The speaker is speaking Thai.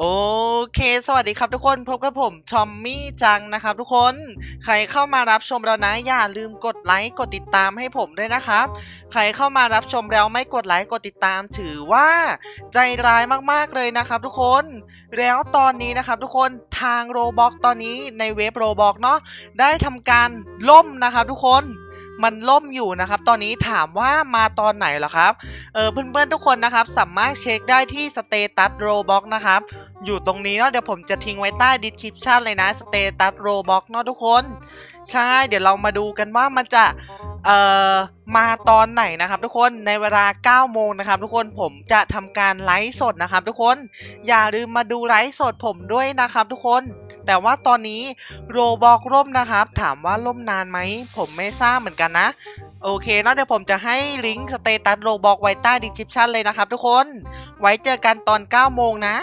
โอเค สวัสดีครับทุกคน พบกับผมชอมมี่จังนะครับทุกคน ใครเข้ามารับชมเรานะ อย่าลืมกดไลค์ กดติดตามให้ผมด้วยนะครับ ใครเข้ามารับชมแล้วไม่กดไลค์ กดติดตาม ถือว่า ใจร้ายมากๆเลยนะครับทุกคน แล้วตอนนี้นะครับทุกคน ทางโรบอกตอนนี้ในเว็บโรบอกเนาะ ได้ทำการล่มนะครับทุกคน มันล่มอยู่นะครับ ตอนนี้ถามว่ามาตอนไหนเหรอครับ เออเพื่อนๆทุกคนนะครับ สามารถเช็คได้ที่สเตตัสโรบอกนะครับ อยู่ตรงนี้เนาะเดี๋ยวผมจะทิ้งไว้ใต้ดีสคริปชันเลยนะสเตตัสโรบอกเนาะทุกคน ใช่ เดี๋ยวเรามาดูกันว่ามันจะ เอ่อมาตอนไหนนะครับทุกคนในเวลา 9 โมงนะครับทุกคนผมจะทำการไลฟ์สดนะครับทุกคนอย่าลืมมาดูไลฟ์สดผมด้วยนะครับทุกคน แต่ว่าตอนนี้โรบอกร่มนะครับ ถามว่าร่มนานไหม ผมไม่ทราบเหมือนกันนะ โอเคเนาะเดี๋ยวผมจะให้ลิงก์สเตตัสโรบอกไว้ใต้ดีคริปชันเลยนะครับทุกคน ไว้เจอกันตอน 9 โมงนะ